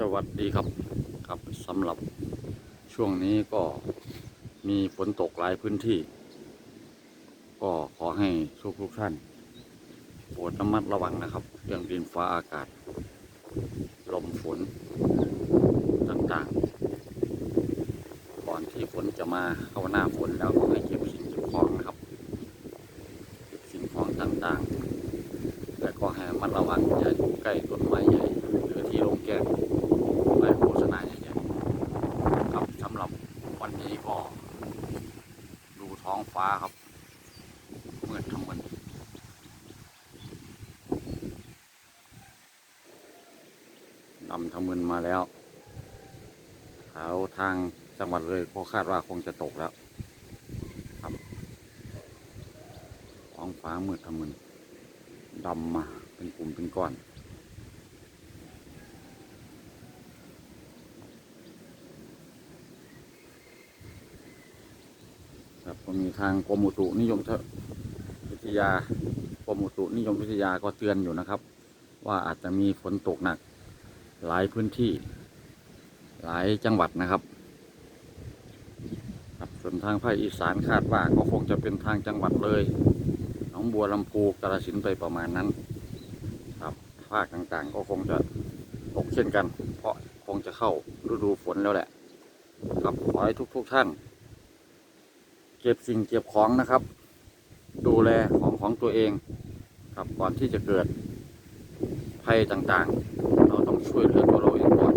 สวัสดีครับครับสำหรับช่วงนี้ก็มีฝนตกหลายพื้นที่ ก็ขอให้ทุกทุกท่านโปรดระมัดระวังนะครับ เรื่องดินฟ้าอากาศ ลมฝนต่างๆ ก่อนที่ฝนจะมาเข้าหน้าฝนแล้วก็ให้เก็บสิ่งเก็บของนะครับเก็บสิ่งของต่างๆ แต่ก็ให้ระมัดระวังอย่าอยู่ใกล้ต้นไม้ใหญ่ หรือที่โรงแก้วไปโฆษณาใหญ่ๆครับสำหรับวันนี้ก็ดู ท้องฟ้าครับมืดทำมันดำทำมึนมาแล้วแถวทางจังหวัดเลยก็คาดว่าคงจะตกแล้ว ครับ ท้องฟ้ามืดทำมึนดำมาเป็นกลุ่มเป็นก้อน ครับก็มีทางกรมอุตุนิยมวิทยากรมอุตุนิยมวิทยาก็เตือนอยู่นะครับ ว่าอาจจะมีฝนตกหนัก หลายพื้นที่ หลายจังหวัดนะครับครับส่วนทางภาคอีสานคาดว่าก็คงจะเป็นทางจังหวัดเลยหนองบัวลำพูกาฬสินธุ์ไปประมาณนั้น ครับภาคต่างๆ ก็คงจะตกเช่นกัน เพราะคงจะเข้าฤดูฝนแล้วแหละ ครับขอให้ทุกๆท่าน เก็บสิ่งเก็บของนะครับ ดูแลของของตัวเองครับก่อนที่จะเกิดภัยต่างๆ เราต้องช่วยเหลือตัวเราเองก่อน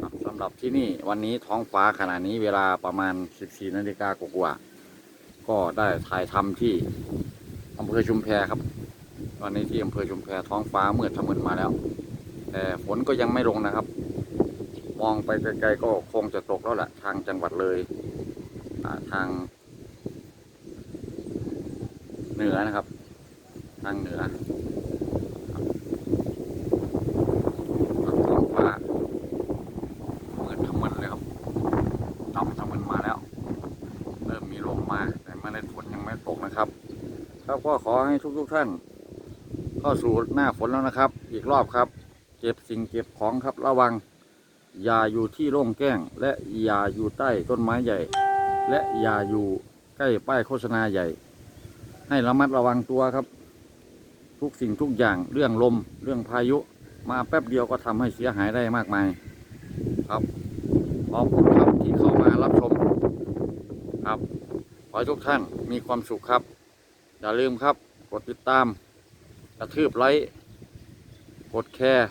ครับสำหรับที่นี่วันนี้ท้องฟ้าขณะนี้เวลาประมาณ 14นาฬิกากว่าก็ได้ถ่ายทำที่อำเภอชุมแพครับตอนนี้ที่อำเภอชุมแพท้องฟ้ามืดทะมึนมาแล้ว แต่ฝนก็ยังไม่ลงนะครับ มองไปไกลๆก็คงจะตกแล้วแหละทางจังหวัดเลยทาง เหนือนะครับ ทางเหนือครับท้องฟ้าเหมือนทำมันเลยครับดำทำมันมาแล้ว เริ่มมีลมมา แต่เมล็ดฝนยังไม่ตกนะครับ ครับก็ขอให้ทุกๆท่าน เข้าสู่หน้าฝนแล้วนะครับ อีกรอบครับ เก็บสิ่งเก็บของครับระวัง อย่าอยู่ที่โล่งแจ้ง และอย่าอยู่ใต้ต้นไม้ใหญ่ และอย่าอยู่ใกล้ป้ายโฆษณาใหญ่ ให้ระมัดระวังตัวครับ ทุกสิ่งทุกอย่างเรื่องลมเรื่องพายุ มาแป๊บเดียวก็ทำให้เสียหายได้มากมาย ครับขอบคุณครับที่เข้ามารับชมครับขอให้ทุกท่านมีความสุขครับ อย่าลืมครับ กดติดตาม กระทืบไลค์กดแชร์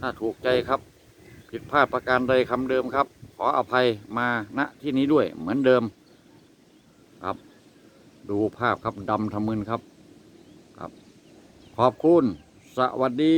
ถ้าถูกใจครับ ผิดพลาดประการใดคำเดิมครับ ขออภัยมาณที่นี้ด้วยเหมือนเดิม ดูภาพครับดำทะมึนครับ ครับ ขอบคุณ สวัสดี